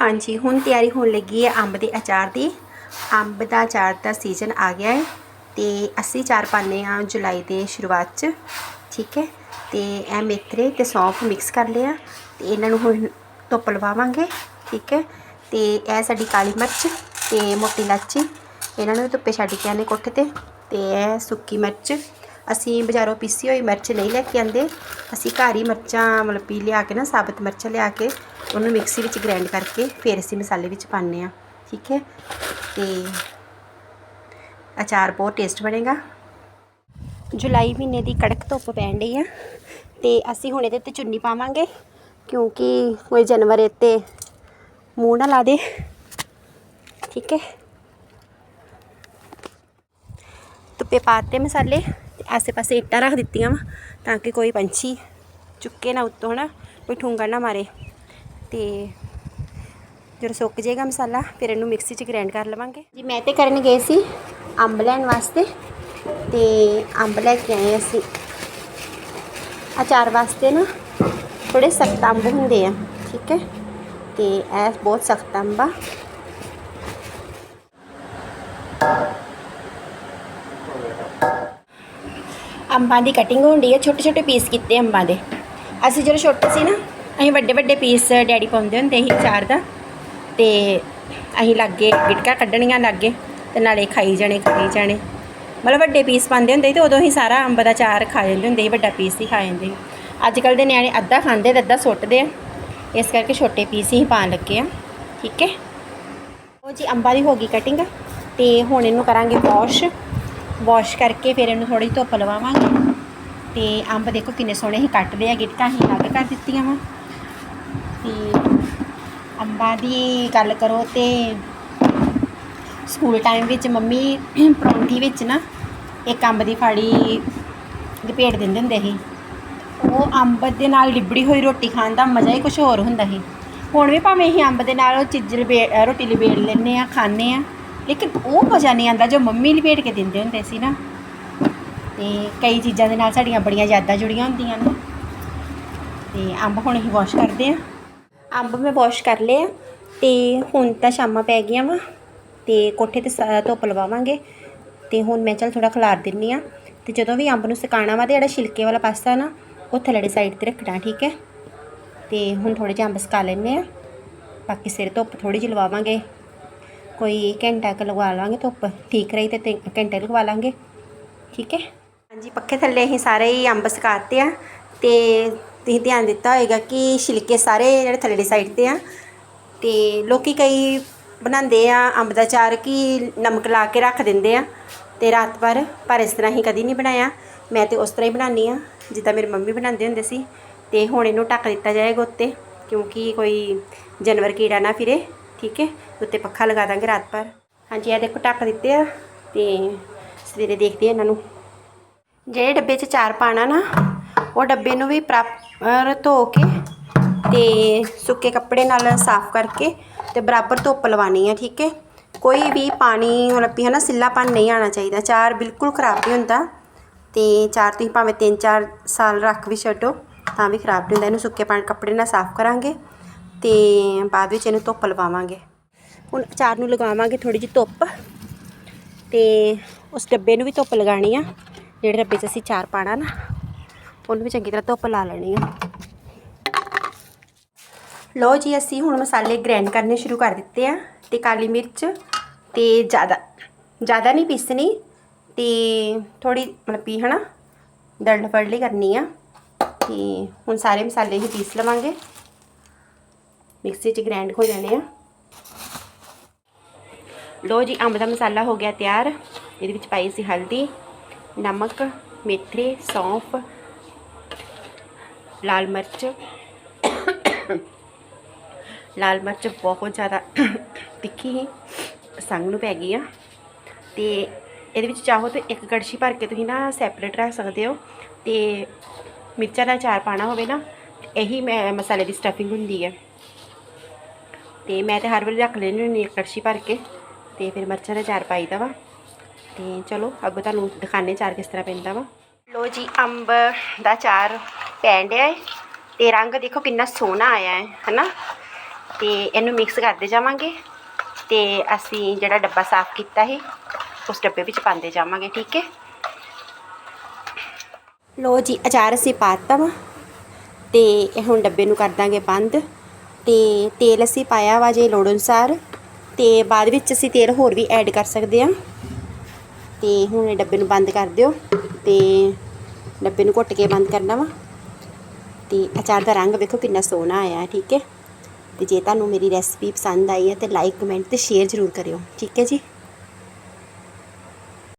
ਹਾਂਜੀ, ਹੁਣ ਤਿਆਰੀ ਹੋਣ ਲੱਗੀ ਹੈ ਅੰਬ ਦੇ ਅਚਾਰ ਦੀ। ਅੰਬ ਦਾ ਅਚਾਰ ਦਾ ਸੀਜ਼ਨ ਆ ਗਿਆ ਹੈ ਤੇ ਅਸੀਂ ਚਾਰ ਪਾਉਂਦੇ ਹਾਂ ਜੁਲਾਈ ਦੇ ਸ਼ੁਰੂਆਤ 'ਚ, ਠੀਕ ਹੈ? ਤੇ ਇਹ ਮੇਥਰੇ ਤੇ ਸੌਂਫ ਮਿਕਸ ਕਰ ਲਿਆ। ਤੇ ਇਹਨਾਂ ਨੂੰ ਹੁਣ ਧੁੱਪ ਲਵਾਵਾਂਗੇ, ਠੀਕ ਹੈ? ਤੇ ਇਹ ਸਾਡੀ ਕਾਲੀ ਮਿਰਚ ਤੇ ਮੋਟੀ ਇਲਾਚੀ, ਇਹਨਾਂ ਨੂੰ ਧੁੱਪੇ ਛੱਡ ਕੇ ਆਨੇ ਕੋਠੇ ਤੇ। ਤੇ ਇਹ ਸੁੱਕੀ ਮਿਰਚ ਅਸੀਂ ਬਾਜ਼ਾਰੋਂ ਪੀਸੀ ਹੋਈ ਮਿਰਚ ਨਹੀਂ ਲੈ ਕੇ ਆਂਦੇ। ਅਸੀਂ ਘਰ ਹੀ ਮਿਰਚਾਂ ਮਤਲਬ ਪੀ ਲਿਆ ਕੇ ਨਾ, ਸਾਬਤ ਮਿਰਚਾਂ ਲਿਆ ਕੇ, ਉਹਨੂੰ ਮਿਕਸੀ ਵਿੱਚ ਗ੍ਰਾਈਂਡ ਕਰਕੇ ਫਿਰ ਅਸੀਂ ਮਸਾਲੇ ਵਿੱਚ ਪਾਉਂਦੇ ਆ ਠੀਕ ਹੈ? ਤੇ ਅਚਾਰ ਬਹੁਤ ਟੇਸਟ ਬਣੇਗਾ। ਜੁਲਾਈ ਮਹੀਨੇ ਦੀ ਕੜਕ ਧੁੱਪ ਪੈਣ ਡਈ ਆ ਤੇ ਅਸੀਂ ਹੁਣ ਇਹਦੇ ਤੇ ਚੁੰਨੀ ਪਾਵਾਂਗੇ ਕਿਉਂਕਿ ਕੋਈ ਜਾਨਵਰ ਇੱਥੇ ਮੂੰਹ ਨਾ ਲਾ ਦੇ। ਠੀਕ ਹੈ? ਧੁੱਪੇ ਪਾਤੇ ਮਸਾਲੇ। ਆਸੇ-ਪਾਸੇ ਇੱਟਾਂ ਰੱਖ ਦਿੱਤੀਆਂ ਵਾ ਤਾਂ ਕਿ ਕੋਈ ਪੰਛੀ ਚੁੱਕੇ ਨਾ ਉੱਤੋਂ, ਹਨਾ? ਕੋਈ ਠੂੰਗਾ ਨਾ ਮਾਰੇ। ਤੇ ਜਦੋਂ ਸੁੱਕ ਜਾਏਗਾ ਮਸਾਲਾ, ਫਿਰ ਇਹਨੂੰ ਮਿਕਸੀ 'ਚ ਗ੍ਰਾਈਂਡ ਕਰ ਲਵਾਂਗੇ। ਜੀ, ਮੈਂ ਤੇ ਕਰਨ ਗਏ ਸੀ ਅੰਬ ਲੈਣ ਵਾਸਤੇ। ਤੇ ਅੰਬ ਲੈ ਕੇ ਆਏ ਅਸੀਂ। ਅਚਾਰ ਵਾਸਤੇ ਨਾ ਥੋੜੇ ਸਖਤ ਅੰਬ ਹੁੰਦੇ ਆ, ਠੀਕ ਹੈ? ਤੇ ਇਹ ਬਹੁਤ ਸਖਤ ਅੰਬ ਆ। ਅੰਬਾਂ ਦੀ ਕਟਿੰਗ ਹੁੰਦੀ ਹੈ ਛੋਟੇ ਛੋਟੇ ਪੀਸ ਕੀਤੇ ਅੰਬਾਂ ਦੇ। ਅਸੀਂ ਜਦੋਂ ਛੋਟੇ ਸੀ ਨਾ, ਅਸੀਂ ਵੱਡੇ ਵੱਡੇ ਪੀਸ ਡੈਡੀ ਪਾਉਂਦੇ ਹੁੰਦੇ ਸੀ ਚਾਰ ਦਾ। ਤੇ ਅਸੀਂ ਲੱਗੇ ਗਿਟਕਾ ਕੱਢਣੀਆਂ ਲੱਗੇ, ਤੇ ਨਾਲੇ ਖਾਈ ਜਾਣੇ ਖਾਈ ਜਾਣੇ। ਮਤਲਬ ਵੱਡੇ ਪੀਸ ਪਾਉਂਦੇ ਹੁੰਦੇ ਸੀ ਤੇ ਉਦੋਂ ਹੀ ਸਾਰਾ ਅੰਬ ਦਾ ਚਾਰ ਖਾ ਜਾਂਦੇ ਹੁੰਦੇ ਸੀ, ਵੱਡਾ ਪੀਸ ਹੀ ਖਾ ਜਾਂਦੇ ਸੀ। ਅੱਜ ਕੱਲ ਦੇ ਨਿਆਣੇ ਅੱਧਾ ਖਾਂਦੇ ਤੇ ਅੱਧਾ ਸੁੱਟਦੇ ਆ। ਇਸ ਕਰਕੇ ਛੋਟੇ ਪੀਸ ਹੀ ਪਾਉਣ ਲੱਗੇ ਆ, ਠੀਕ ਹੈ? ਉਹ ਜੀ, ਅੰਬਾਂ ਦੀ ਹੋ ਗਈ ਕਟਿੰਗ ਤੇ ਹੁਣ ਇਹਨੂੰ ਕਰਾਂਗੇ ਵਾਸ਼ ਵਾਸ਼ ਕਰਕੇ ਫਿਰ ਇਹਨੂੰ ਥੋੜੀ ਧੁੱਪ ਲਵਾਵਾਂਗੇ। ਤੇ ਅੰਬ ਦੇਖੋ ਕਿੰਨੇ ਸੋਹਣੇ ਹੀ ਕੱਟਦੇ ਆ, ਗਿਟਕਾਂ ਹੀ ਲੱਗ ਕਰ ਦਿੱਤੀਆਂ ਵਾ। ਤੇ ਅੰਬਾਂ ਦੀ ਗੱਲ ਕਰੋ ਤੇ ਸਕੂਲ ਟਾਈਮ ਵਿੱਚ ਮੰਮੀ ਪਰੌਂਠੀ ਵਿੱਚ ਨਾ ਇੱਕ ਅੰਬ ਦੀ ਫਾੜੀ ਲਪੇਟ ਦਿੰਦੇ ਹੁੰਦੇ ਸੀ। ਉਹ ਅੰਬ ਦੇ ਨਾਲ ਲਿਬੜੀ ਹੋਈ ਰੋਟੀ ਖਾਣ ਦਾ ਮਜ਼ਾ ਹੀ ਕੁਝ ਹੋਰ ਹੁੰਦਾ ਸੀ। ਹੁਣ ਵੀ ਭਾਵੇਂ ਅਸੀਂ ਅੰਬ ਦੇ ਨਾਲ ਉਹ ਚੀਜ਼ ਲਪੇ ਰੋਟੀ ਲਪੇਟ ਲੈਂਦੇ ਆ ਖਾਂਦੇ ਆ ਲੇਕਿਨ ਉਹ ਮਜ਼ਾ ਨਹੀਂ ਆਉਂਦਾ ਜੋ ਮੰਮੀ ਲਪੇਟ ਕੇ ਦਿੰਦੇ ਹੁੰਦੇ ਸੀ ਨਾ। ਤੇ ਕਈ ਚੀਜ਼ਾਂ ਦੇ ਨਾਲ ਸਾਡੀਆਂ ਬੜੀਆਂ ਯਾਦਾਂ ਜੁੜੀਆਂ ਹੁੰਦੀਆਂ ਨੇ। ਤੇ ਅੰਬ ਹੁਣ ਅਸੀਂ ਵਾਸ਼ ਕਰਦੇ ਆ ਅੰਬ ਮੈਂ ਵਾਸ਼ ਕਰ ਲਿਆ ਤੇ ਹੁਣ ਤਾਂ ਸ਼ਾਮਾਂ ਪੈ ਗਈਆਂ ਵਾ ਤੇ ਕੋਠੇ ਤੇ ਸ- ਧੁੱਪ ਲਵਾਵਾਂਗੇ। ਤੇ ਹੁਣ ਮੈਂ ਚੱਲ ਥੋੜਾ ਖਲਾਰ ਦਿੰਨੀ ਆ। ਤੇ ਜਦੋਂ ਵੀ ਅੰਬ ਨੂੰ ਸੁਕਾਉਣਾ ਵਾ ਤੇ ਜਿਹੜਾ ਛਿਲਕੇ ਵਾਲਾ ਪਾਸਾ ਨਾ, ਉਹ ਥੱਲੜੇ ਸਾਈਡ ਤੇ ਰੱਖਣਾ, ਠੀਕ ਹੈ? ਤੇ ਹੁਣ ਥੋੜੇ ਜਿਹਾ ਅੰਬ ਸੁਕਾ ਲੈਂਦੇ ਆ। ਬਾਕੀ ਸਿਰ ਧੁੱਪ ਥੋੜੀ ਜਿਹੀ ਲਵਾਵਾਂਗੇ। ਕੋਈ ਘੰਟਾ ਕੁ ਲਗਵਾ ਲਾਂਗੇ ਧੁੱਪ, ਠੀਕ ਰਹੀ ਤੇ ਤਿੰਨ ਘੰਟੇ ਲਗਵਾ ਲਾਂਗੇ, ਠੀਕ ਹੈ? ਹਾਂਜੀ, ਪੱਖੇ ਥੱਲੇ ਅਸੀਂ ਸਾਰੇ ਹੀ ਅੰਬ ਸੁਕਾਤੇ ਆ ਤੇ ਤੁਸੀਂ ਧਿਆਨ ਦਿੱਤਾ ਹੋਏਗਾ ਕਿ ਛਿਲਕੇ ਸਾਰੇ ਜਿਹੜੇ ਥੱਲੇ ਸਾਈਡ ਤੇ ਆ ਤੇ ਲੋਕੀ ਕਈ ਬਣਾਉਂਦੇ ਆ ਅੰਬ ਦਾ ਚਾਰ ਕਿ ਨਮਕ ਲਾ ਕੇ ਰੱਖ ਦਿੰਦੇ ਆ ਤੇ ਰਾਤ ਭਰ, ਪਰ ਇਸ ਤਰ੍ਹਾਂ ਹੀ ਕਦੀ ਨਹੀਂ ਬਣਾਇਆ। ਮੈਂ ਤੇ ਉਸ ਤਰ੍ਹਾਂ ਹੀ ਬਣਾਉਂਦੀ ਆ, ਜਿੱਦਾਂ ਮੇਰੀ ਮੰਮੀ ਬਣਾਉਂਦੇ ਹੁੰਦੇ ਸੀ ਤੇ ਹੁਣ ਇਹਨੂੰ ਢੱਕ ਦਿੱਤਾ ਜਾਏਗਾ ਉੱਤੇ ਕਿਉਂਕਿ ਕੋਈ ਜਾਨਵਰ ਕੀੜਾ ਨਾ ਫਿਰੇ, ਠੀਕ ਹੈ? ਉੱਤੇ ਪੱਖਾ ਲਗਾ ਦਾਂਗੇ ਰਾਤ ਭਰ। ਹਾਂਜੀ ਇਹ ਦੇਖੋ ਢੱਕ ਦਿੱਤੇ ਆ ਤੇ ਸਵੇਰੇ ਦੇਖਦੇ ਆ ਇਹਨਾਂ ਨੂੰ। ਜਿਹੜੇ ਡੱਬੇ 'ਚ ਚਾਰ ਪਾਣਾ ਨਾ, ਉਹ ਡੱਬੇ ਨੂੰ ਵੀ ਪ੍ਰੋਪਰ ਧੋ ਕੇ ਤੇ ਸੁੱਕੇ ਕੱਪੜੇ ਨਾਲ ਸਾਫ਼ ਕਰਕੇ ਤੇ ਬਰਾਬਰ ਧੁੱਪ ਲਵਾਣੀ ਹੈ ਠੀਕ ਹੈ? ਕੋਈ ਵੀ ਪਾਣੀ ਮਤਲਬ ਵੀ ਹੈ ਨਾ ਸਿੱਲਾਪਨ ਨਹੀਂ ਆਣਾ ਚਾਹੀਦਾ। ਚਾਰ ਬਿਲਕੁਲ ਖਰਾਬ ਨਹੀਂ ਹੁੰਦਾ ਤੇ ਚਾਰ ਤੁਸੀਂ ਭਾਵੇਂ 3-4 ਸਾਲ ਰੱਖ ਵੀ ਛੱਡੋ, ਤਾਂ ਵੀ ਖਰਾਬ ਨਹੀਂ ਹੁੰਦਾ। ਇਹਨੂੰ ਸੁੱਕੇ ਪਾਣੀ ਕੱਪੜੇ ਨਾਲ ਸਾਫ਼ ਕਰਾਂਗੇ ਤੇ ਬਾਅਦ ਵਿੱਚ ਇਹਨੂੰ ਧੁੱਪ ਲਵਾਵਾਂਗੇ। ਹੁਣ ਅਚਾਰ ਨੂੰ ਲਗਾਵਾਂਗੇ ਥੋੜੀ ਜਿਹੀ ਧੁੱਪ ਤੇ ਉਸ ਡੱਬੇ ਨੂੰ ਵੀ ਧੁੱਪ ਲਗਾਣੀ ਆ, ਜਿਹੜੇ ਡੱਬੇ 'ਚ ਅਸੀਂ ਚਾਰ ਪਾਣਾ ਨਾ, ਉਹਨੂੰ ਵੀ ਚੰਗੀ ਤਰ੍ਹਾਂ ਧੁੱਪ ਲਾ ਲੈਣੀ ਆ। ਲੋ ਜੀ, ਅਸੀਂ ਹੁਣ ਮਸਾਲੇ ਗ੍ਰਾਈਂਡ ਕਰਨੇ ਸ਼ੁਰੂ ਕਰ ਦਿੱਤੇ ਆ ਤੇ ਕਾਲੀ ਮਿਰਚ ਤੇ ਜ਼ਿਆਦਾ ਜ਼ਿਆਦਾ ਨਹੀਂ ਪੀਸਣੀ ਤੇ ਥੋੜੀ ਮਤਲਬ ਵੀ ਹਨਾ ਦਰੜ ਫੜਲੀ ਕਰਨੀ ਆ ਤੇ ਹੁਣ ਸਾਰੇ ਮਸਾਲੇ ਹੀ ਪੀਸ ਲਵਾਂਗੇ। ਮਿਕਸੀ 'ਚ ਗ੍ਰਾਈਂਡ ਹੋ ਜਾਣੇ ਆ। ਲੋ ਜੀ, ਅੰਬ ਦਾ ਮਸਾਲਾ ਹੋ ਗਿਆ ਤਿਆਰ। ਇਹਦੇ ਵਿੱਚ ਪਾਈ ਸੀ ਹਲਦੀ, ਨਮਕ ਮੇਥਰੇ ਸੌਂਫ, ਲਾਲ ਮਿਰਚ। ਲਾਲ ਮਿਰਚ ਬਹੁਤ ਜ਼ਿਆਦਾ ਤਿੱਖੀ ਹੀ ਸੰਗ ਨੂੰ ਪੈ ਗਈ ਆ। ਤੇ ਇਹਦੇ ਵਿੱਚ ਚਾਹੋ ਤਾਂ ਇੱਕ ਕੜਛੀ ਭਰ ਕੇ ਤੁਸੀਂ ਨਾ ਸੈਪਰੇਟ ਰੱਖ ਸਕਦੇ ਹੋ। ਤੇ ਮਿਰਚਾਂ ਦਾ ਅਚਾਰ ਪਾਣਾ ਹੋਵੇ ਨਾ, ਇਹੀ ਮੈਂ ਮਸਾਲੇ ਦੀ ਸਟਫਿੰਗ ਹੁੰਦੀ ਹੈ ਤੇ ਮੈਂ ਤੇ ਹਰ ਵਾਰੀ ਰੱਖ ਲੈਂਦੀ ਹੁੰਦੀ ਇੱਕ ਕੜਛੀ ਭਰ ਕੇ। ਤੇ ਫਿਰ ਮਿਰਚਾਂ ਦਾ ਚਾਰ ਪਾਈਦਾ ਵਾ। ਤੇ ਚਲੋ, ਅੱਗੋਂ ਤੁਹਾਨੂੰ ਦਿਖਾਣੇ ਚਾਰ ਕਿਸ ਤਰ੍ਹਾਂ ਪੈਂਦਾ ਵਾ। ਲੋ ਜੀ, ਅੰਬ ਦਾ ਚਾਰ ਪੈਣ ਡਿਆ ਹੈ ਤੇ ਰੰਗ ਦੇਖੋ ਕਿੰਨਾ ਸੋਹਣਾ ਆਇਆ ਹੈ ਹਨਾ? ਤੇ ਇਹਨੂੰ ਮਿਕਸ ਕਰਦੇ ਜਾਵਾਂਗੇ ਤੇ ਅਸੀਂ ਜਿਹੜਾ ਡੱਬਾ ਸਾਫ਼ ਕੀਤਾ ਸੀ, ਉਸ ਡੱਬੇ ਵਿੱਚ ਪਾਉਂਦੇ ਜਾਵਾਂਗੇ, ਠੀਕ ਹੈ ਲੋ ਜੀ, ਅਚਾਰ ਅਸੀਂ ਪਾਤਾ ਵਾ ਤੇ ਹੁਣ ਡੱਬੇ ਨੂੰ ਕਰ ਦਾਂਗੇ ਬੰਦ ਤੇ ਤੇਲ ਅਸੀਂ ਪਾਇਆ ਵਾ ਜੇ ਲੋੜ ਅਨੁਸਾਰ ਤੇ ਬਾਅਦ ਵਿੱਚ ਅਸੀਂ ਤੇਲ ਹੋਰ ਵੀ ਐਡ ਕਰ ਸਕਦੇ ਹਾਂ। ਤੇ ਹੁਣ ਇਹ ਡੱਬੇ ਨੂੰ ਬੰਦ ਕਰ ਦਿਓ ਤੇ ਡੱਬੇ ਨੂੰ ਘੁੱਟ ਕੇ ਬੰਦ ਕਰਨਾ ਵਾ। ਤੇ ਅਚਾਰ ਦਾ ਰੰਗ ਵੇਖੋ ਕਿੰਨਾ ਸੋਹਣਾ ਆਇਆ, ਠੀਕ ਹੈ? ਤੇ ਜੇ ਤੁਹਾਨੂੰ ਮੇਰੀ ਰੈਸਪੀ ਪਸੰਦ ਆਈ ਹੈ ਤੇ ਲਾਈਕ ਕਮੈਂਟ ਤੇ ਸ਼ੇਅਰ ਜ਼ਰੂਰ ਕਰਿਓ, ਠੀਕ ਹੈ ਜੀ?